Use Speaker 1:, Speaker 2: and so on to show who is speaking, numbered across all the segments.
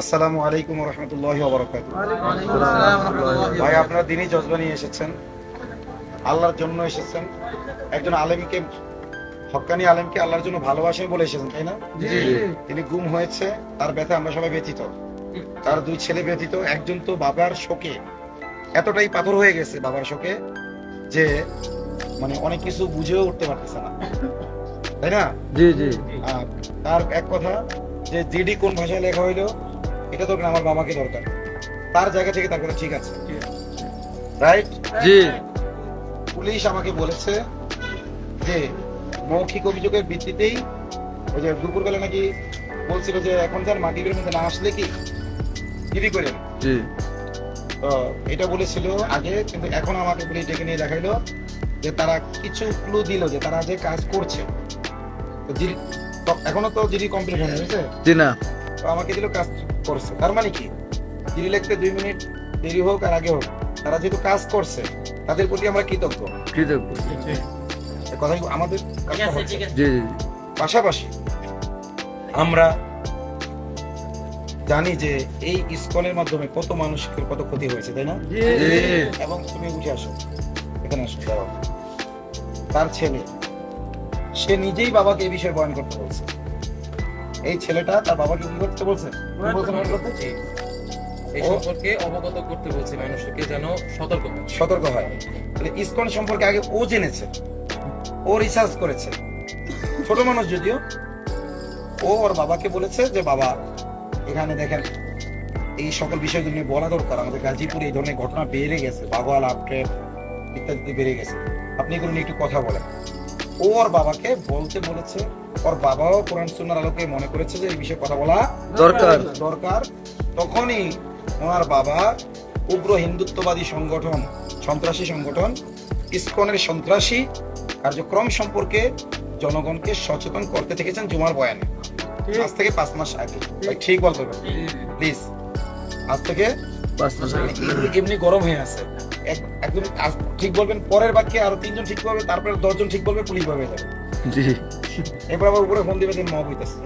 Speaker 1: আসসালামু আলাইকুম রহমতুল্লাহ বরকাত ভাই আপনারা দিনই জজবা নিয়ে এসেছেন আল্লাহর জন্য এসেছেন। একজন আলেমকে হক্কানি আলেমকে আল্লাহর জন্য ভালোবাসেন বলে এসেছেন তাই না? তিনি গুম হয়েছে তার ব্যথা আমরা সবাই ব্যথিত। তার দুই ছেলে ব্যথিত একজন তো বাবার শোকে এতটাই পাথর হয়ে গেছে বাবার শোকে যে মানে অনেক কিছু বুঝেও উঠতে পারতেছে না। তাই না?
Speaker 2: জি জি।
Speaker 1: তার এক কথা যে জিডি কোন ভাষায় লেখা হইল? এটা তো আমার বাবাকে দরকার। তার জায়গা থেকে তার কথা ঠিক আছে। রাইট
Speaker 2: জি।
Speaker 1: পুলিশ আমাকে বলেছে যে মৌখিক অভিযোগের ভিত্তিতেই ওই যে দুপুরবেলা নাকি বলছিল যে এখন যার মাটির মধ্যে না আসলে কি? জিডি করে।
Speaker 2: জি।
Speaker 1: তো এটা বলেছিল আগে কিন্তু এখন আমাকে পুলিশ ডেকে নিয়ে দেখাইলো যে তারা কিছু ক্লু দিল যে তারা যে কাজ করছে। তো এখনও তো জিডি কমপ্লিট হয়নি বুঝছে?
Speaker 2: জি না।
Speaker 1: তো আমাকে দিল কাজ করছে। তার মানে কি? জিডি লিখতে দুই মিনিট দেরি হোক আর আগে হোক। তারা যেহেতু কাজ করছে তাদের প্রতি আমরা কৃতজ্ঞ।
Speaker 2: কৃতজ্ঞ।
Speaker 1: এ কথাই আমাদের পাশাপাশি আমরা জানি যে এই ইসকনের মাধ্যমে কত মানুষের কত ক্ষতি হয়েছে তাই না? এবং তুমি উঠে আসো। এখানে আসো তার ছেলে সে নিজেই বাবাকে এই বিষয়ে বয়ন করতে বলছে। এই ছেলেটা তার বাবাকে কি করতে বলছে?
Speaker 3: এই সম্পর্কে অবগত করতে বলছি মানুষকে যেন সতর্ক হয়।
Speaker 1: সতর্ক হয়। তাহলে ইসকন সম্পর্কে আগে ও জেনেছে। ও রিসার্চ করেছে। ছোট মানুষ যদিও ও ওর বাবাকে বলেছে যে বাবা এখানে দেখেন এই সকল বিষয়গুলো নিয়ে বলা দরকার। আমাদের গাজীপুরে এই ধরনের ঘটনা বেড়ে গেছে। বাগোয়াল আপট্রেপ ইত্যাদি বেড়ে গেছে। আপনি এগুলো নিয়ে একটু কথা বলেন। ও ওর বাবাকে বলতে বলেছে ওর বাবাও কোরআন সুন্নার আলোকে মনে করেছে যে এই বিষয়ে কথা বলা
Speaker 2: দরকার।
Speaker 1: দরকার। তখনই ওনার বাবা উগ্র হিন্দুত্ববাদী সংগঠন সন্ত্রাসী সংগঠন ইসকনের সন্ত্রাসী কার্যক্রম সম্পর্কে জনগণকে সচেতন করতে থেকেছেন জুমার বয়ানে। আজ থেকে পাঁচ মাস আগে। ঠিক বলতে প্লিজ। আজ থেকে
Speaker 2: পাঁচ মাস আগে।
Speaker 1: এমনি- এমনি গরম হয়ে আছে। একদম ঠিক বলবেন পরের বাক্যে আরও তিনজন ঠিক বলবে তারপরে দশজন ঠিক বলবে পুলিশ ভাবে যাবে।
Speaker 2: জি।
Speaker 1: এরপর আবার উপরে ফোন দিবে যে মহ হইতেছে।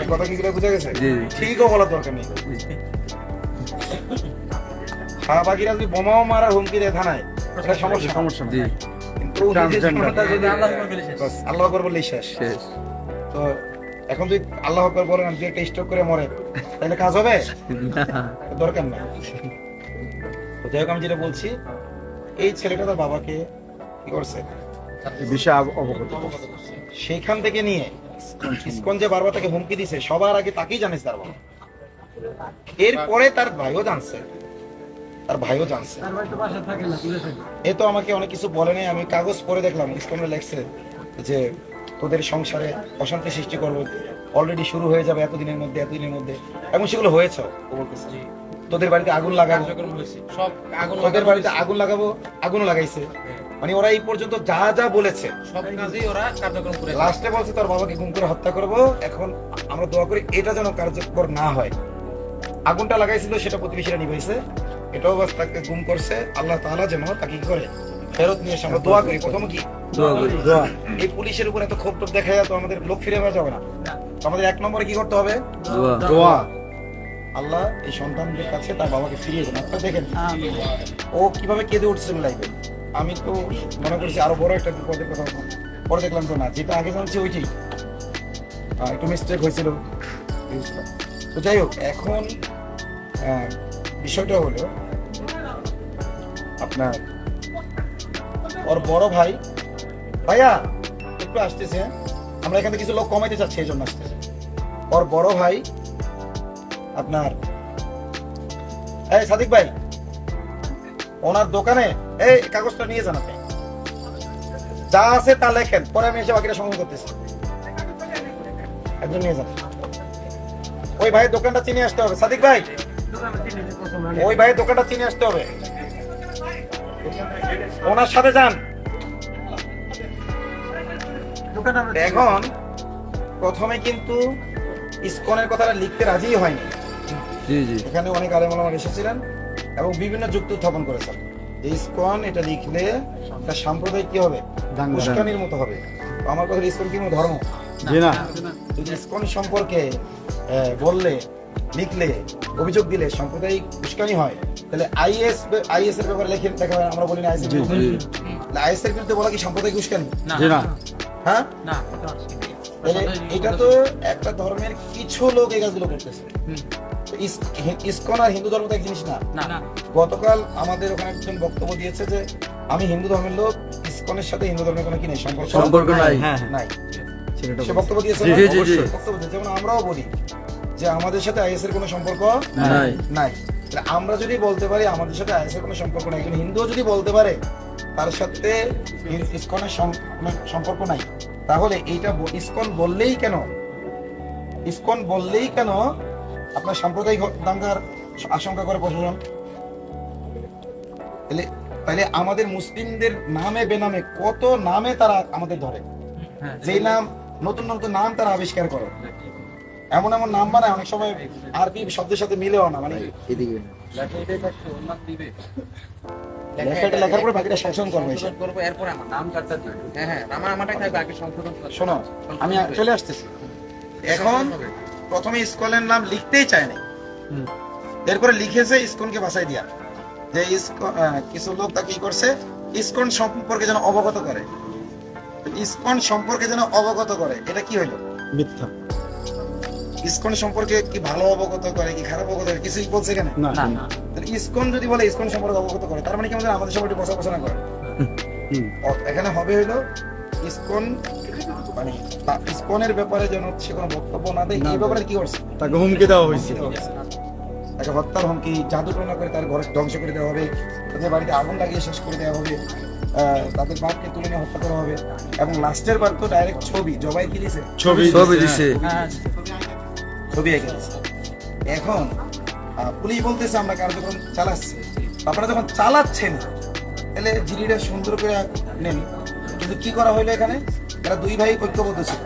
Speaker 1: এই কথা কি বুঝা গেছে? ঠিকও বলার দরকার নেই। যদি বোমাও মারার হুমকি দেয় থানায় এটা সমস্যা।
Speaker 2: সমস্যা জি।
Speaker 1: আল্লাহ বললেই শেষ। তো এখন যদি আল্লাহ বলেন একটা স্ট্রোক করে মরে তাহলে কাজ হবে? দরকার নেই। তো যাই হোক আমি যেটা বলছি এই ছেলেটা তার বাবাকে কি করছে?
Speaker 2: বিষয় অবগত
Speaker 1: সেইখান থেকে নিয়ে ইস্কন যে বারবার তাকে হুমকি দিছে সবার আগে তাকেই জানিস তার বাবা। এরপরে তার ভাইও জানছে। তার ভাইও জানছে। এ তো আমাকে অনেক কিছু বলে নাই আমি কাগজ পরে দেখলাম ইসকনে লেখছে যে তোদের সংসারে অশান্তি সৃষ্টি করব অলরেডি শুরু হয়ে যাবে এতদিনের মধ্যে এতদিনের মধ্যে এবং সেগুলো হয়েছে ও বলতেছে। তোদের বাড়িতে আগুন লাগাবো।
Speaker 3: সব আগুন
Speaker 1: তোদের বাড়িতে আগুন লাগাবো আগুনও লাগাইছে। মানে ওরা এই পর্যন্ত যা যা বলেছে।
Speaker 3: সব কাজেই ওরা কার্যক্রম করে
Speaker 1: লাস্টে বলছে তোর বাবাকে গুম করে হত্যা করব। এখন আমরা দোয়া করি এটা যেন কার্যকর না হয়। আগুনটা লাগাইছিল সেটা প্রতিবেশীরা নিভাইছে। এটাও বাস তাকে গুম করছে। আল্লাহ তাআলা যেন তাকে কি করে? ফেরত নিয়ে এসে আমরা দোয়া করি। প্রথম কি?
Speaker 2: দোয়া করি।
Speaker 1: এই পুলিশের উপর এত ক্ষোভ টোপ দেখা যায় তো আমাদের লোক ফিরে পাওয়া যাবে না। আমাদের এক নম্বরে কি করতে হবে?
Speaker 2: দোয়া।
Speaker 1: দোয়া। আল্লাহ এই সন্তানদের কাছে তার বাবাকে ফিরিয়ে দেন। আপনারা দেখেন ও কীভাবে কেঁদে উঠছে লাইফে আমি তো মনে করছি আরও বড় একটা বিপদের কথা পরে দেখলাম তো না যেটা আগে জানছি ওইটাই। আহ, একটু মিস্টেক হয়েছিল। তো যাই হোক এখন বিষয়টা হলো আপনার ওর বড় ভাই। ভাইয়া একটু আসতেছে হ্যাঁ? আমরা এখানে কিছু লোক কমাইতে চাচ্ছি এই জন্য আসতেছে। ওর বড় ভাই আপনার। এই সাদিক ভাই, ওনার দোকানে, এই কাগজটা নিয়ে যান যা আছে তা লেখেন, পরে আমি এসে বাকিটা সংগ্রহ করতেছি। একজন নিয়ে যান। ওই ভাইয়ের দোকানটা চিনে আসতে হবে। সাদিক ভাই, ওই ভাইয়ের দোকানটা চিনে আসতে হবে। ওনার সাথে যান। এখন প্রথমে কিন্তু ইস্কনের কথাটা লিখতে রাজি হয়নি।
Speaker 2: জি জি।
Speaker 1: এখানে অনেক আলেমালামার এসেছিলেন এবং বিভিন্ন যুক্তি উত্থাপন করেছেন। যে ইসকন এটা লিখলে একটা সাম্প্রদায়িক কি হবে। উস্কানির মতো হবে। আমার কথা ইসকন কি ধর্ম?
Speaker 2: জি না।
Speaker 1: যদি ইসকন সম্পর্কে বললে লিখলে অভিযোগ দিলে সাম্প্রদায়িক উস্কানি হয় তাহলে আইএস আইএস এর ব্যাপারে লেখে লেখা হয় আমরা বলি না আইএস আইএস এর বিরুদ্ধে বলা কি সাম্প্রদায়িক উস্কানি?
Speaker 2: না।
Speaker 1: হ্যাঁ?
Speaker 3: না
Speaker 1: এটা তো একটা ধর্মের কিছু লোক এই কাজগুলো করতেছে। ইসকন আর হিন্দু ধর্ম তো এক জিনিস না।
Speaker 3: না।
Speaker 1: গতকাল আমাদের ওখানে একজন বক্তব্য দিয়েছে যে আমি হিন্দু ধর্মের লোক ইসকনের সাথে হিন্দু ধর্মের কোনো কি নেই? সম্পর্ক
Speaker 2: সম্পর্ক নাই।
Speaker 4: হ্যাঁ
Speaker 1: নাই। সে বক্তব্য দিয়েছে
Speaker 2: জি, জি, জি, জি।
Speaker 1: বক্তব্য দিয়েছে। যেমন আমরাও বলি যে আমাদের সাথে আইএস এর কোনো সম্পর্ক
Speaker 2: নাই।
Speaker 1: নাই। আমরা যদি বলতে পারি আমাদের সাথে আইএস এর কোনো সম্পর্ক নাই। একজন হিন্দুও যদি বলতে পারে তার সাথে ইসকনের মানে সম্পর্ক নাই। তাহলে এইটা ইসকন বললেই কেন? ইসকন বললেই কেন আপনার সাম্প্রদায়িক দাঙ্গার আশঙ্কা করে প্রশাসন। তাহলে তাহলে আমাদের মুসলিমদের নামে বেনামে কত নামে তারা আমাদের ধরে? যেই নাম নতুন নতুন নাম তারা আবিষ্কার করে। এমন এমন নাম বানায় অনেক সময় আরবি শব্দের সাথে মিলেও না মানে
Speaker 2: এদিকে।
Speaker 1: লেখাটা লেখার পরে বাকিটা শাসন করবে
Speaker 3: করব এরপরে আমার নাম কার্ডটা দিবে হ্যাঁ হ্যাঁ আমার আমারটাই থাকবে আগে সংশোধন
Speaker 1: শোনো আমি চলে আসতেছি। এখন প্রথমে স্কুলের নাম লিখতেই চায় না
Speaker 2: হুম।
Speaker 1: এরপরে লিখেছে ইসকনকে বাসাই দিয়া। যে ইসকন কিছু লোক তাকে কি করছে? ইসকন সম্পর্কে যেন অবগত করে। ইসকন সম্পর্কে যেন অবগত করে এটা কি হইল?
Speaker 2: মিথ্যা।
Speaker 1: ইসকন সম্পর্কে কি ভালো অবগত করে কি খারাপ অবগত করে কিছুই বলছে কেন?
Speaker 2: না
Speaker 1: তাহলে ইসকন যদি বলে ইসকন সম্পর্কে অবগত করে তার মানে কি আমাদের আমাদের সম্পর্কে বসা বসা না করে?
Speaker 2: হুম।
Speaker 1: এখানে হবে হইল ইসকন মানে তা- ইসকনের ব্যাপারে যেন সে কোনো বক্তব্য না দেয় এই ব্যাপারে কি করছে?
Speaker 2: তাকে হুমকি দেওয়া হয়েছে।
Speaker 1: তাকে হত্যার হুমকি জাদু টনা করে তার ঘর ধ্বংস করে দেওয়া হবে তাদের বাড়িতে আগুন লাগিয়ে শেষ করে দেওয়া হবে তাদের বাপকে তুলে নিয়ে হত্যা করা হবে। এবং লাস্টের বার তো ডাইরেক্ট ছবি জবাই কি দিছে
Speaker 2: ছবি ছবি দিছে
Speaker 1: ছবি এঁকে দিছে এখন আহ, পুলিশ বলতেছে আমরা কার্যক্রম চালাচ্ছি। আপনারা যখন চালাচ্ছেন তাহলে জিডিটা সুন্দর করে নেন। কিন্তু কি করা হইল এখানে? এরা দুই ভাই ঐক্যবদ্ধ ছিল।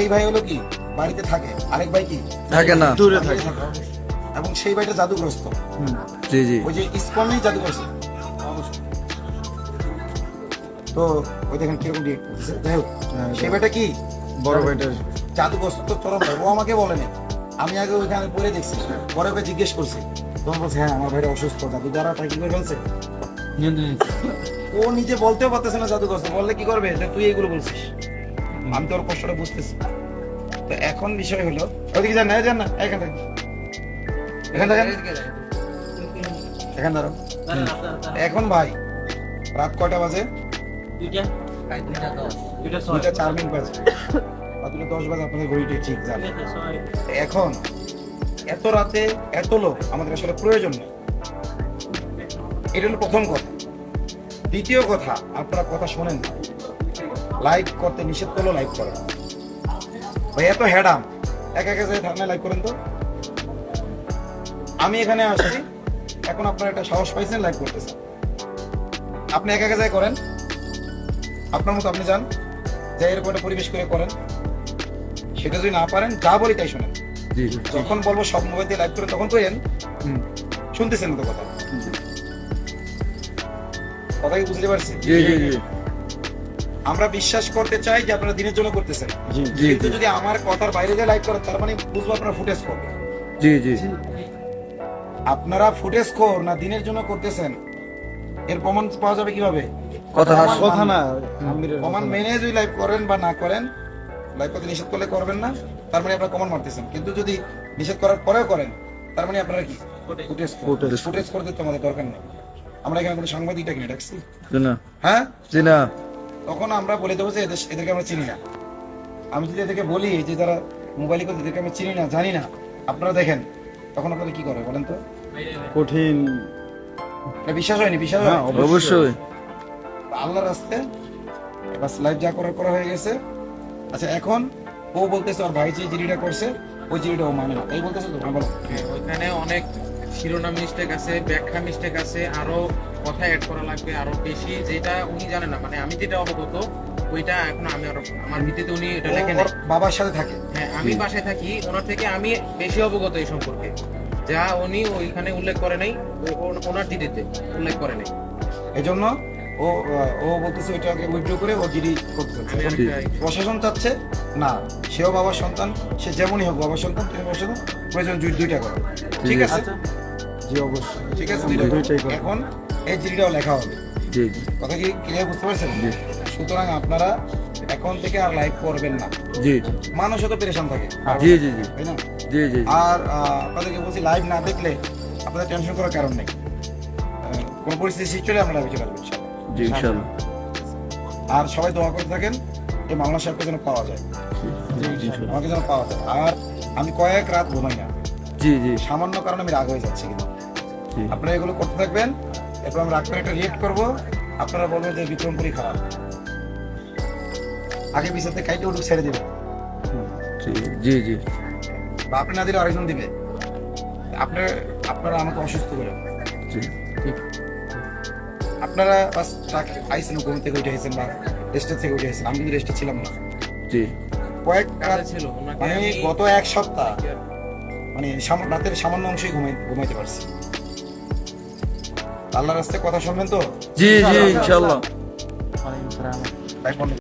Speaker 1: এই ভাই হলো কি? বাড়িতে থাকে। আরেক ভাই কি?
Speaker 2: থাকে না।
Speaker 4: দূরে থাকে।
Speaker 1: এবং সেই ভাইটা জাদুগ্রস্ত।
Speaker 2: জি জি।
Speaker 1: ওই যে ইসকনেই জাদুগ্রস্ত। তো ওই দেখেন কীরকম। যাই হোক
Speaker 2: হ্যাঁ,
Speaker 1: সেই ভাইটা কি?
Speaker 2: বড় ভাইটার
Speaker 1: জাদুগ্রস্ত চরম ভাই। ও আমাকে বলেনি আমি আগে ওইখানে পড়ে দেখছি। পরে ওকে জিজ্ঞেস করছি। তখন বলছে হ্যাঁ আমার ভাইটা অসুস্থ। জাদু দ্বারা তাই কি করে ফেলছে? ও নিজে বলতেও পারতেছে না জাদু করছে। বললে কি করবে? যে তুই এইগুলো বলছিস। আমি তোর কষ্টটা বুঝতেছি। তো এখন বিষয় হলো ওইদিকে যান না যান না এখান থেকে। এখান থেকে এখান দাঁড়াও এখন ভাই রাত কয়টা বাজে? দুইটা। চার মিনিট বাজে। দুটো দশ বাজে আপনাদের ঘড়িটা ঠিক যাবে এখন এত রাতে এত লোক আমাদের আসলে প্রয়োজন নেই। এটা হলো প্রথম কথা। দ্বিতীয় কথা আপনারা কথা শোনেন না। লাইভ করতে নিষেধ করল লাইভ করে ভাই এত হ্যাডাম। একা একা যায় থানায় লাইভ করেন তো? আমি এখানে আসছি। এখন আপনারা একটা সাহস পাইছেন লাইভ করতেছেন। আপনি একা একা যায় করেন। আপনার মতো আপনি যান। যাই এরকম একটা পরিবেশ করে করেন। সেটা যদি না পারেন যা বলি তাই শোনেন। যখন বলব সব মোবাইল দিয়ে লাইভ করে তখন করেন। শুনতেছেন তো কথা। কথা কি বুঝতে পারছি?
Speaker 2: জি জি জি।
Speaker 1: আমরা বিশ্বাস করতে চাই যে আপনারা দিনের জন্য করতেছেন।
Speaker 2: জি জি
Speaker 1: কিন্তু যদি আমার কথার বাইরে দিয়ে লাইভ করেন তার মানে বুঝব আপনারা ফুটেজ করবেন
Speaker 2: জি জি।
Speaker 1: আপনারা ফুটেজ খোর না দিনের জন্য করতেছেন এর প্রমাণ পাওয়া যাবে কীভাবে?
Speaker 2: কথা না কথা না
Speaker 1: প্রমাণ মেনে যদি লাইভ করেন বা না করেন লাইভ করতে নিষেধ করলে করবেন না তার মানে আপনারা কমান মারতেছেন। কিন্তু যদি নিষেধ করার পরেও করেন তার মানে আপনারা কি? Footage
Speaker 2: Footage.
Speaker 1: ফুটেজ করতে তো আমাদের দরকার নেই। আমরা এখানে কোনো সাংবাদিকটা কিনে ডাকছি।
Speaker 2: না
Speaker 1: হ্যাঁ?
Speaker 2: না
Speaker 1: তখন আমরা বলে দেবো যে এদের এদেরকে আমরা চিনি না। আমি যদি এদেরকে বলি যে যারা মোবাইল করে এদেরকে আমি চিনি না জানি না আপনারা দেখেন তখন আপনারা কি করে বলেন তো?
Speaker 2: কঠিন।
Speaker 1: এটা বিশ্বাস হয়নি বিশ্বাস
Speaker 2: হ্যাঁ
Speaker 1: হয়
Speaker 2: অবশ্যই।
Speaker 1: আল্লাহর রাস্তে এবার লাইভ যা করার করা হয়ে গেছে। আচ্ছা এখন ও বলতেছে ওর ভাই যে জিনিসটা করছে ওই জিনিসটা ও মানে না। এই বলতেছে তো? হ্যাঁ, বলো।
Speaker 3: হ্যাঁ, ওইখানে অনেক শিরোনাম মিস্টেক আছে ব্যাখ্যা মিস্টেক আছে আরও কথা অ্যাড করা লাগবে আরও বেশি। যেটা উনি জানে না মানে আমি যেটা অবগত ওইটা এখন আমি আরও আমার ভিত্তিতে উনি এটা
Speaker 1: ও
Speaker 3: লেখেন
Speaker 1: বাবার সাথে থাকে।
Speaker 3: হ্যাঁ আমি বাসায় থাকি ওনার থেকে আমি বেশি অবগত এই সম্পর্কে। যা উনি ওইখানে উল্লেখ করে নাই ওনার দিদিতে উল্লেখ করে নাই।
Speaker 1: এই জন্য ও ও বলতেছে ওইটাকে উইথড্র করে ও জিডি করতে
Speaker 2: জি।
Speaker 3: আরেকটা
Speaker 1: প্রশাসন চাচ্ছে না সেও বাবার সন্তান সে যেমনই হোক বাবার সন্তান তুমি বাবার সন্তান প্রয়োজন দুই- দুইটা করো। ঠিক আছে?
Speaker 2: জি অবশ্যই।
Speaker 1: ঠিক আছে। এখন এই জিডিটাও লেখা হবে।
Speaker 2: জি। জি
Speaker 1: কথা কি ক্লিয়ার বুঝতে পারছেন?
Speaker 2: জি।
Speaker 1: সুতরাং আপনারা এখন থেকে আর লাইভ করবেন না।
Speaker 2: জি।
Speaker 1: মানুষও তো পেরেশান থাকে।
Speaker 2: জি জি জি।
Speaker 1: তাই না?
Speaker 2: জি জি
Speaker 1: আর আপনাদেরকে বলছি লাইভ না দেখলে আপনাদের টেনশন করার কারণ নেই। কোনো পরিস্থিতি হলে আমরা লাইভে চলে আসব।
Speaker 2: জি
Speaker 1: আর সবাই দোয়া করে থাকেন এই মামলা সাহেবকে যেন পাওয়া যায়। আমাকে যেন পাওয়া যায়। আর আমি কয়েক রাত ঘুমাই না।
Speaker 2: জি জি।
Speaker 1: সামান্য কারণে আমি রাগ হয়ে যাচ্ছি কিন্তু। আপনারা এগুলো করতে থাকবেন। এরপর আমি করে একটা রিয়েক্ট করব। আপনারা বলবেন যে বিক্রমপুরি খারাপ। আগে পিছাতে কাইটে উঠুক ছেড়ে দেবে।
Speaker 2: জি জি জি।
Speaker 1: বা আপনি না দিলে আরেকজন দিবে। আপনার আপনারা আমাকে অসুস্থ করে।
Speaker 2: জি।
Speaker 1: আপনারা বাস ট্রাক আইসেন ঘুম থেকে উঠে আইসেন বা রেস্টের থেকে উঠে আইসেন আমি কিন্তু রেস্টে ছিলাম না।
Speaker 2: জি।
Speaker 1: কয়েক
Speaker 3: কাজে ছিল
Speaker 1: মানে
Speaker 3: আমি
Speaker 1: গত এক সপ্তাহ মানে রাতের সামান্য অংশই ঘুমাই ঘুমাইতে পারছি। আল্লাহর রাস্তায় কথা শুনবেন তো?
Speaker 2: জি জি ইনশাল্লাহ
Speaker 1: তাই বন্ধ